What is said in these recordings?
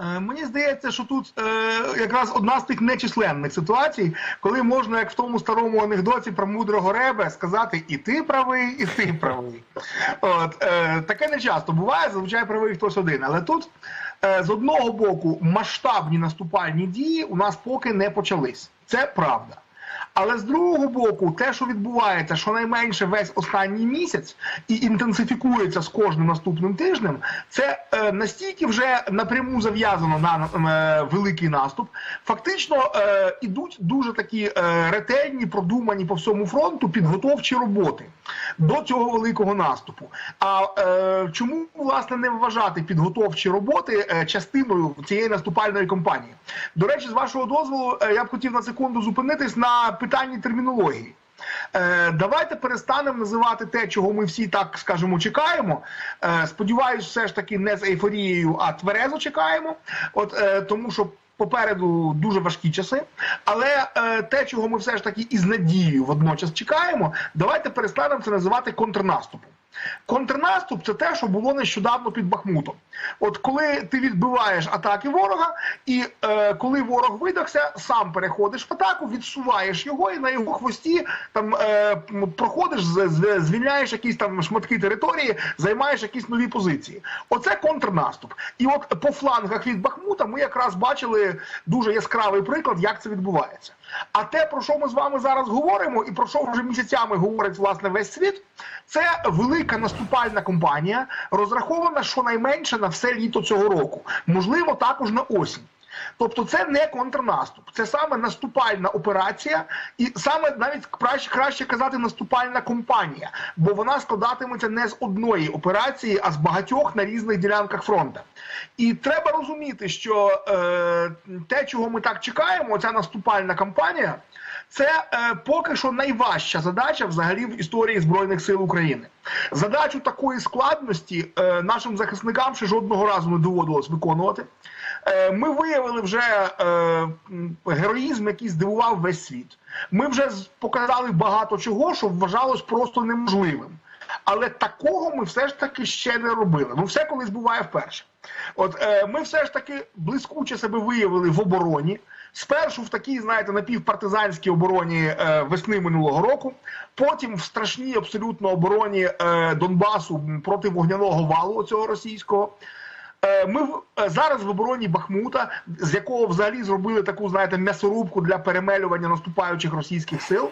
Е, Мені здається, що тут е, якраз одна з тих нечисленних ситуацій, коли можна, як в тому старому анекдоті про мудрого ребе, сказати і ти правий, і ти правий. От, е, таке не часто буває, зазвичай правий хтось один. Але тут е, з одного боку масштабні наступальні дії у нас поки не почались. Це правда. Але з другого боку, те, що відбувається щонайменше весь останній місяць і інтенсифікується з кожним наступним тижнем, це е, настільки вже напряму зав'язано на е, великий наступ. Фактично е, ідуть дуже такі е, ретельні, продумані по всьому фронту підготовчі роботи до цього великого наступу. А е, чому власне не вважати підготовчі роботи е, частиною цієї наступальної кампанії? До речі, з вашого дозволу, е, я б хотів на секунду зупинитись на питанні термінології. Е, давайте перестанемо називати те, чого ми всі так скажемо, чекаємо. Е, сподіваюсь, все ж таки не з ейфорією, а тверезо чекаємо. От е, тому що. Попереду дуже важкі часи, але те, чого ми все ж таки із надією водночас чекаємо, давайте перестанемо це називати контрнаступом. Контрнаступ це те, що було нещодавно під Бахмутом. От коли ти відбиваєш атаки ворога, і е, коли ворог видахся, сам переходиш в атаку, відсуваєш його, і на його хвості там е, проходиш, звільняєш якісь там шматки території, займаєш якісь нові позиції. Оце контрнаступ. І от по флангах від Бахмута ми якраз бачили дуже яскравий приклад, як це відбувається. А те, про що ми з вами зараз говоримо, і про що вже місяцями говорить власне весь світ, це велика наступальна кампанія, розрахована щонайменше на все літо цього року, можливо, також на осінь. Тобто це не контрнаступ, це саме наступальна операція, і саме навіть краще, краще казати наступальна кампанія, бо вона складатиметься не з одної операції, а з багатьох на різних ділянках фронту. І треба розуміти, що е, те, чого ми так чекаємо, ця наступальна кампанія, це е, поки що найважча задача взагалі в історії збройних сил України. Задачу такої складності е, нашим захисникам ще жодного разу не доводилось виконувати. Е, Ми виявили вже е, героїзм, який здивував весь світ. Ми вже показали багато чого, що вважалось просто неможливим. Але такого ми все ж таки ще не робили. Ну, все колись буває вперше. От е, ми все ж таки блискуче себе виявили в обороні. Спершу в такій, знаєте, напівпартизанській обороні е, весни минулого року, потім в страшній абсолютно обороні е, Донбасу проти вогняного валу цього російського. Е, Ми е, зараз в обороні Бахмута, з якого взагалі зробили таку, знаєте, м'ясорубку для перемелювання наступаючих російських сил.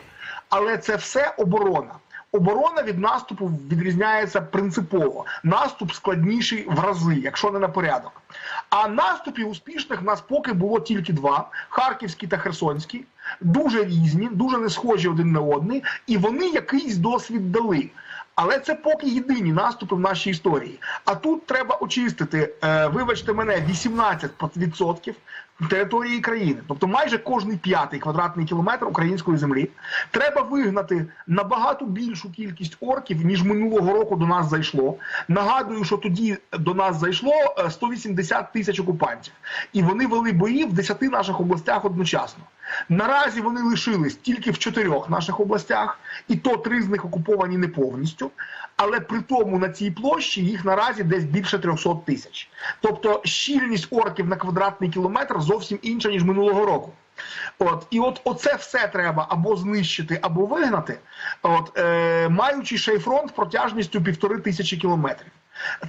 Але це все оборона. Оборона від наступу відрізняється принципово. Наступ складніший в рази, якщо не на порядок. А наступів успішних нас поки було тільки два: Харківський та Херсонський, дуже різні, дуже не схожі один на одний, і вони якийсь досвід дали. Але це поки єдині наступи в нашій історії. А тут треба очистити, е, вибачте мене, 18% території країни, тобто майже кожний п'ятий квадратний кілометр української землі. Треба вигнати набагато більшу кількість орків, ніж минулого року до нас зайшло. Нагадую, що тоді до нас зайшло е, 180 тисяч окупантів, і вони вели бої в 10 наших областях одночасно. Наразі вони лишились тільки в чотирьох наших областях, і то три з них окуповані не повністю. Але при тому на цій площі їх наразі десь більше 300 тисяч. Тобто щільність орків на квадратний кілометр зовсім інша ніж минулого року. От і от оце все треба або знищити, або вигнати, от е, маючи ще й фронт протяжністю півтори тисячі кілометрів.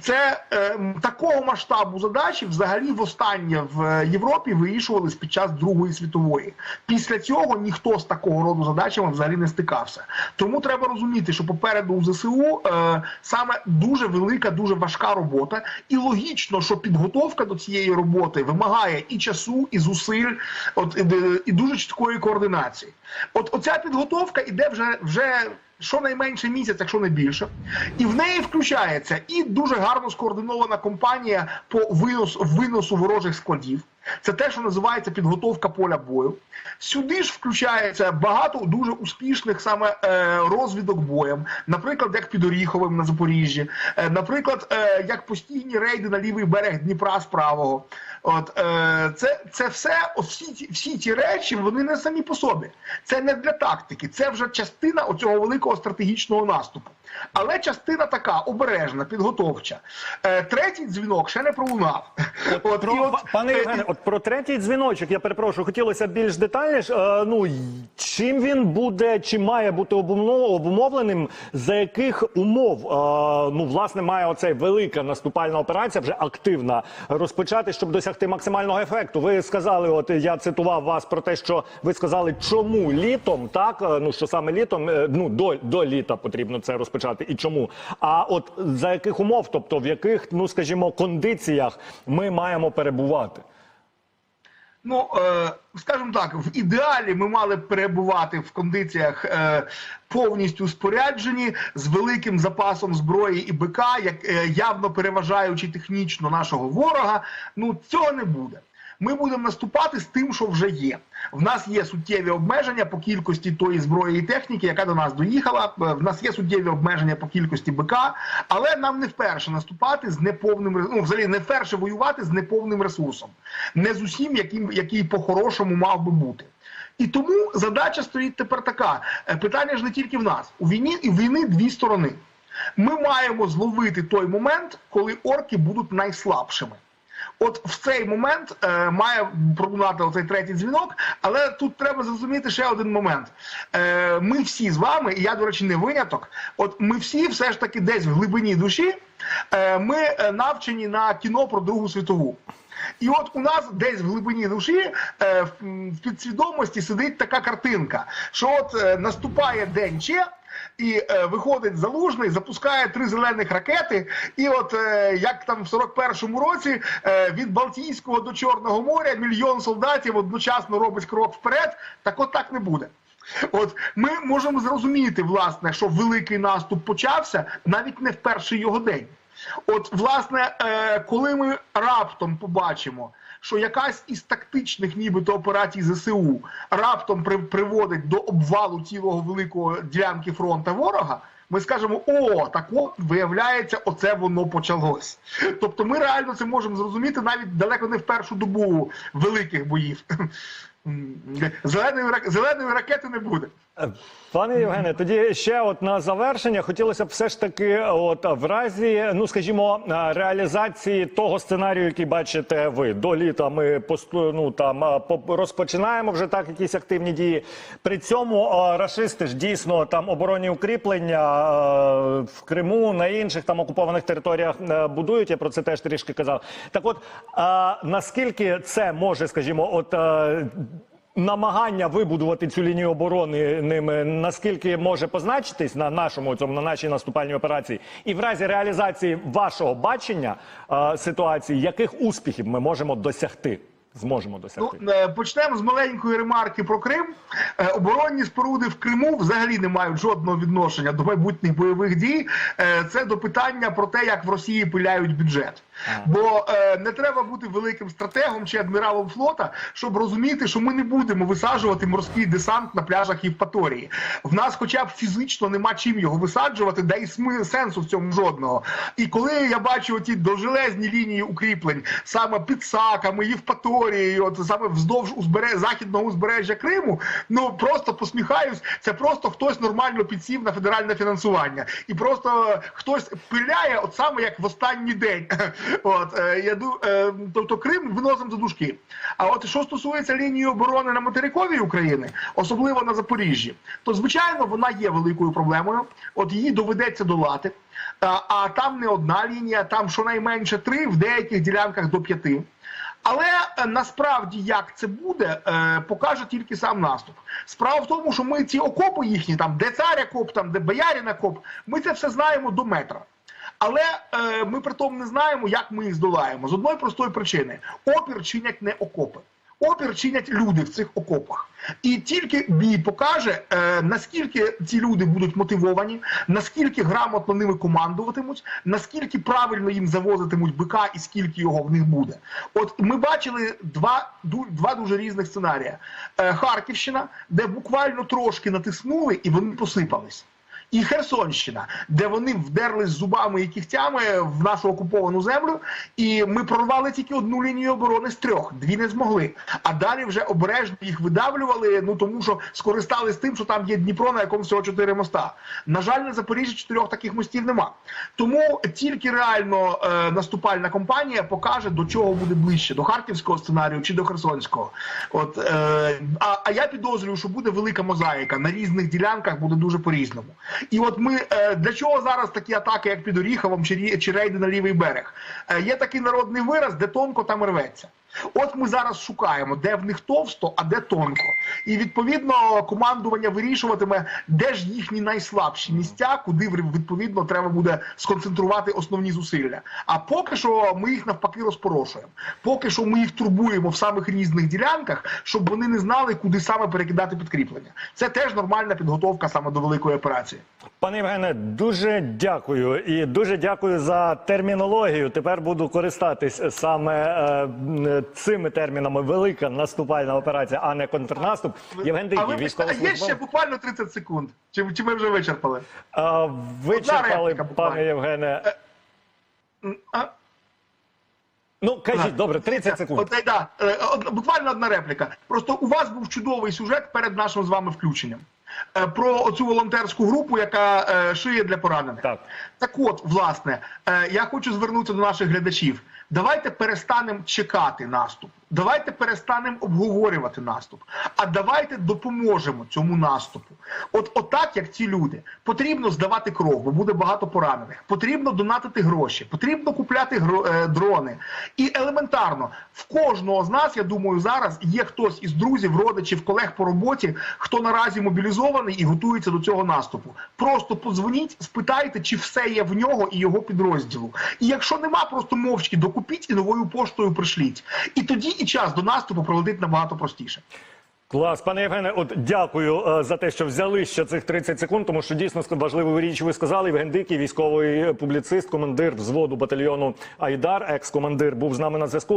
Це е, такого масштабу задачі взагалі востаннє в е, Європі вирішувались під час Другої світової. Після цього ніхто з такого роду задачами взагалі не стикався. Тому треба розуміти, що попереду у ЗСУ е, саме дуже велика, дуже важка робота, і логічно, що підготовка до цієї роботи вимагає і часу, і зусиль, от і, і дуже чіткої координації. От оця підготовка іде вже вже щонайменше місяць, якщо не більше, і в неї включається і дуже гарно скоординована кампанія по винос, виносу ворожих складів. Це те, що називається підготовка поля бою. Сюди ж включається багато дуже успішних саме е, розвідок боєм, наприклад, як під Оріховим на Запоріжжі, е, наприклад, е, як постійні рейди на лівий берег Дніпра з правого. От е, це, це все, всі всі ці речі, вони не самі по собі. Це не для тактики, це вже частина оцього великого стратегічного наступу. Але частина така обережна, підготовча. Е, третій дзвінок ще не пролунав. От, Про, от, пане Євгене, от про третій дзвіночок, я перепрошую, хотілося більш детальніше. Е, ну чим він буде, чи має бути обумовленим, за яких умов е, ну власне має оцей велика наступальна операція, вже активна, розпочати, щоб досягти максимального ефекту. Ви сказали, от я цитував вас про те, що ви сказали, чому літом, так ну що саме літом, ну до, до літа потрібно це розпочати, і чому. А от за яких умов, тобто в яких, ну скажімо, кондиціях ми маємо перебувати? Ну, е, скажімо так, в ідеалі ми мали б перебувати в кондиціях е, повністю споряджені з великим запасом зброї і БК, як е, явно переважаючи технічно нашого ворога. Ну цього не буде. Ми будемо наступати з тим, що вже є. В нас є суттєві обмеження по кількості тої зброї і техніки, яка до нас доїхала. В нас є суттєві обмеження по кількості БК, але нам не вперше наступати з неповним ну, взагалі не вперше воювати з неповним ресурсом, не з усім, яким який по-хорошому мав би бути. І тому задача стоїть тепер така: Е, питання ж не тільки в нас. У війні і війни дві сторони. Ми маємо зловити той момент, коли орки будуть найслабшими. От в цей момент е, має пролунати оцей третій дзвінок, але тут треба зрозуміти ще один момент. Е, ми всі з вами, і я, до речі, не виняток. От ми всі все ж таки десь в глибині душі е, ми е, навчені на кіно про Другу світову. І от у нас десь в глибині душі е, в, підсвідомості сидить така картинка, що от е, наступає день Че, і е, виходить залужний, запускає три зелених ракети. І от е, як там в 41-му році е, від Балтійського до Чорного моря мільйон солдатів одночасно робить крок вперед. Так от так не буде. От ми можемо зрозуміти, власне, що великий наступ почався навіть не в перший його день. От, власне, е, коли ми раптом побачимо, що якась із тактичних, нібито операцій ЗСУ раптом при, приводить до обвалу цілого великого ділянки фронту ворога, ми скажемо: о, так от виявляється, оце воно почалось. Тобто, ми реально це можемо зрозуміти навіть далеко не в першу добу великих боїв. Зеленої, зеленої ракети не буде. Е, Пане Євгене, тоді ще от на завершення хотілося б все ж таки, от в разі, ну скажімо, е, реалізації того сценарію, який бачите ви до літа. Ми ну, там е, по- розпочинаємо вже так якісь активні дії. При цьому е, рашисти ж дійсно там оборонні укріплення е, в Криму на інших там окупованих територіях е, будують. Я про це теж трішки казав. Так, от е, наскільки це може, скажімо, от. Намагання вибудувати цю лінію оборони ними наскільки може позначитись на нашому цьому на нашій наступальній операції, і в разі реалізації вашого бачення е, ситуації, яких успіхів ми можемо досягти, зможемо Ну, досягти? е, почнемо з маленької ремарки про Крим. Е, Оборонні споруди в Криму взагалі не мають жодного відношення до майбутніх бойових дій. Е, Це до питання про те, як в Росії пиляють бюджет. Бо е, не треба бути великим стратегом чи адміралом флота, щоб розуміти, що ми не будемо висаджувати морський десант на пляжах Євпаторії. В нас, хоча б фізично, нема чим його висаджувати, да і сенсу в цьому жодного. І коли я бачу ті довжелезні лінії укріплень саме під Саками, Євпаторією, от саме вздовж узбере... західного узбережжя Криму, ну просто посміхаюсь. Це просто хтось нормально підсів на федеральне фінансування, і просто хтось пиляє, от саме як в останній день. От е, я е, тобто Крим виносимо за дужки. А от що стосується лінії оборони на материковій України, особливо на Запоріжжі, то звичайно вона є великою проблемою. От її доведеться долати. А там не одна лінія, там щонайменше три, в деяких ділянках до п'яти. Але е, насправді як це буде, е, покаже тільки сам наступ. Справа в тому, що ми ці окопи їхні, там де царя коп, там де боярина коп, ми це все знаємо до метра. Але е, ми при тому не знаємо, як ми їх здолаємо. З одної простої причини: опір чинять не окопи. Опір чинять люди в цих окопах. І тільки бій покаже, е, наскільки ці люди будуть мотивовані, наскільки грамотно ними командуватимуть, наскільки правильно їм завозитимуть бика і скільки його в них буде. От ми бачили два, два дуже різних сценарії. Е, Харківщина, де буквально трошки натиснули і вони посипались. І Херсонщина, де вони вдерлись зубами і кігтями в нашу окуповану землю, і ми прорвали тільки одну лінію оборони з трьох, дві не змогли. А далі вже обережно їх видавлювали. Ну тому що скористались тим, що там є Дніпро, на якому всього чотири моста. На жаль, на Запоріжжі чотирьох таких мостів нема. Тому тільки реально е, наступальна кампанія покаже, до чого буде ближче до харківського сценарію чи до херсонського. От е, а, а я підозрюю, що буде велика мозаїка на різних ділянках буде дуже по-різному. І от ми е, для чого зараз такі атаки, як під Оріховом чи, рейди на лівий берег? Е, є такий народний вираз, де тонко там рветься. От ми зараз шукаємо, де в них товсто, а де тонко. І відповідно командування вирішуватиме, де ж їхні найслабші місця, куди відповідно треба буде сконцентрувати основні зусилля. А поки що ми їх навпаки розпорошуємо. Поки що ми їх турбуємо в самих різних ділянках, щоб вони не знали, куди саме перекидати підкріплення. Це теж нормальна підготовка саме до великої операції. Пане Євгене, дуже дякую і дуже дякую за термінологію. Тепер буду користатись саме е, цими термінами. Велика наступальна операція, а не контрнаступ. Євген а Дикий, ви є ще буквально 30 секунд. Чи, чи ми вже вичерпали? А, Вичерпали, репліка пане Євгене. А? Ну кажіть, добре, 30 секунд. От, е, да, е, буквально одна репліка. Просто у вас був чудовий сюжет перед нашим з вами включенням. Е, Про оцю волонтерську групу, яка е, шиє для поранених. Так. Так от, власне, е, я хочу звернутися до наших глядачів. Давайте перестанемо чекати наступ. Давайте перестанемо обговорювати наступ. А давайте допоможемо цьому наступу. От отак, як ці люди, потрібно здавати кров, бо буде багато поранених. Потрібно донатити гроші, потрібно купляти е, дрони. І елементарно, в кожного з нас, я думаю, зараз є хтось із друзів, родичів, колег по роботі, хто наразі мобілізований і готується до цього наступу. Просто подзвоніть, спитайте, чи все є в нього і його підрозділу. І якщо нема, просто мовчки докупіть і новою поштою пришліть. І тоді і час до наступу проводити набагато простіше. Клас, пане Євгене, от дякую е, за те, що взяли ще цих 30 секунд, тому що дійсно важливу річ ви сказали. Євген Дикий, військовий публіцист, командир взводу батальйону Айдар, екс-командир, був з нами на зв'язку.